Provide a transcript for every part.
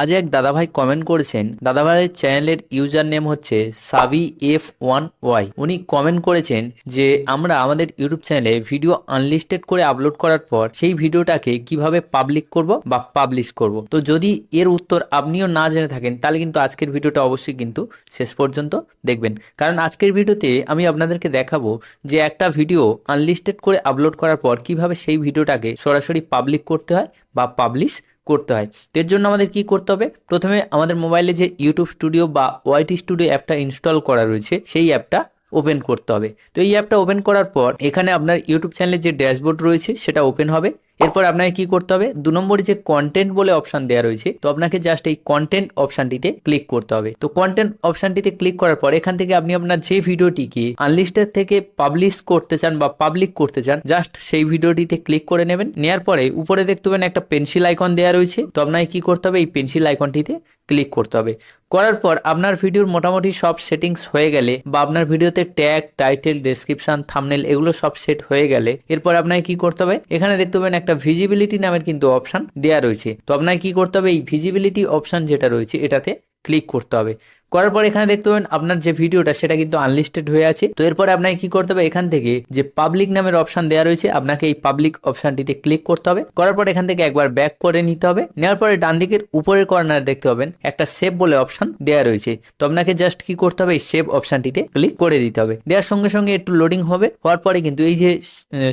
আজ এক দাদাভাই কমেন্ট করেছেন। দাদাভাইয়ের চ্যানেলের ইউজার নেম হচ্ছে সাবি এফ ওয়ান ওয়াই। উনি কমেন্ট করেছেন যে, আমরা আমাদের ইউটিউব চ্যানেলে ভিডিও আনলিস্টেড করে আপলোড করার পর সেই ভিডিওটাকে কীভাবে পাবলিক করব বা পাবলিশ করব? তো যদি এর উত্তর আপনিও না জেনে থাকেন, তাহলে কিন্তু আজকের ভিডিওটা অবশ্যই কিন্তু শেষ পর্যন্ত দেখবেন। কারণ আজকের ভিডিওতে আমি আপনাদেরকে দেখাবো যে একটা ভিডিও আনলিস্টেড করে আপলোড করার পর কীভাবে সেই ভিডিওটাকে সরাসরি পাবলিক করতে হয় বা পাবলিশ করতে হয়। তো এর জন্য আমাদের কি করতে হবে? প্রথমে আমাদের মোবাইলে যে ইউটিউব স্টুডিও বা ওয়াইটি স্টুডিও অ্যাপটা ইনস্টল করা রয়েছে, সেই অ্যাপটা ওপেন করতে হবে। তো এই অ্যাপটা ওপেন করার পর এখানে আপনার ইউটিউব চ্যানেলের যে ড্যাশবোর্ড রয়েছে, সেটা ওপেন হবে। এরপর আপনাকে কি করতে হবে? দু নম্বরে যে কন্টেন্ট বলে অপশন দেওয়া রয়েছে, তো আপনাকে জাস্ট এই কন্টেন্ট অপশনটিতে ক্লিক করতে হবে। তো কন্টেন্ট অপশনটিতে ক্লিক করার পর এখান থেকে আপনি আপনার যে ভিডিওটিকে আনলিস্টেড থেকে পাবলিশ করতে চান বা পাবলিক করতে চান জাস্ট সেই ভিডিওটিতে ক্লিক করে নেবেন। নেওয়ার পরে উপরে দেখতে পাবেন একটা পেন্সিল আইকন দেওয়া রয়েছে, তো আপনাকে কি করতে হবে? এই পেন্সিল আইকনটিতে ক্লিক করতে হবে। করার পর আপনার ভিডিওর মোটামুটি সব সেটিংস হয়ে গেলে বা আপনার ভিডিওতে ট্যাগ টাইটেল ডেসক্রিপশন থামনেল এগুলো সব সেট হয়ে গেলে এরপর আপনাকে কি করতে হবে? এখানে দেখতে পাবেন একটা ভিজিবিলিটি নামের কিন্তু অপশান দেওয়া রয়েছে। তো আপনাকে কি করতে হবে? এই ভিজিবিলিটি অপশান যেটা রয়েছে এটাতে ক্লিক করতে হবে। করার পর এখানে দেখতে পাবেন আপনার যে ভিডিওটা, সেটা কিন্তু আনলিস্টেড হয়ে আছে। তো এরপরে আপনাকে কি করতে হবে? এখান থেকে যে পাবলিক নামের অপশন দেওয়া রয়েছে, আপনাকে এই পাবলিক অপশনটিতে ক্লিক করতে হবে। করার পর এখান থেকে একবার ব্যাক করে নিতে হবে। নেওয়ার পরে ডান দিকের উপরের কর্নার দেখতে পাবেন, একটা সেভ বলে অপশন দেওয়া রয়েছে। তো আপনাকে জাস্ট কি করতে হবে? এই সেভ অপশনটিতে ক্লিক করে দিতে হবে। দেওয়ার সঙ্গে সঙ্গে একটু লোডিং হবে। হওয়ার পরে কিন্তু এই যে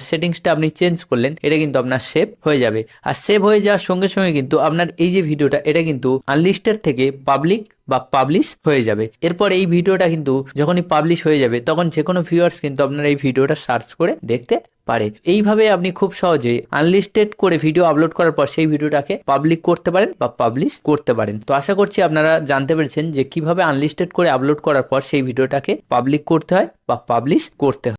সেটিংসটা আপনি চেঞ্জ করলেন, এটা কিন্তু আপনার সেভ হয়ে যাবে। আর সেভ হয়ে যাওয়ার সঙ্গে সঙ্গে কিন্তু আপনার এই যে ভিডিওটা, এটা কিন্তু আনলিস্টেড থেকে পাবলিক বা পাবলিশ হয়ে যাবে। এরপর এই ভিডিওটা কিন্তু যখনই পাবলিশ হয়ে যাবে, তখন যে কোনো ভিউয়ার্স কিন্তু আপনার এই ভিডিওটা সার্চ করে দেখতে পারে এইভাবে আপনি খুব সহজে আনলিস্টেড করে ভিডিও আপলোড করার পর সেই ভিডিওটাকে পাবলিক করতে পারেন বা পাবলিশ করতে পারেন। তো আশা করছি আপনারা জানতে পেরেছেন যে কীভাবে আনলিস্টেড করে আপলোড করার পর সেই ভিডিওটাকে পাবলিক করতে হয় বা পাবলিশ করতে হয়।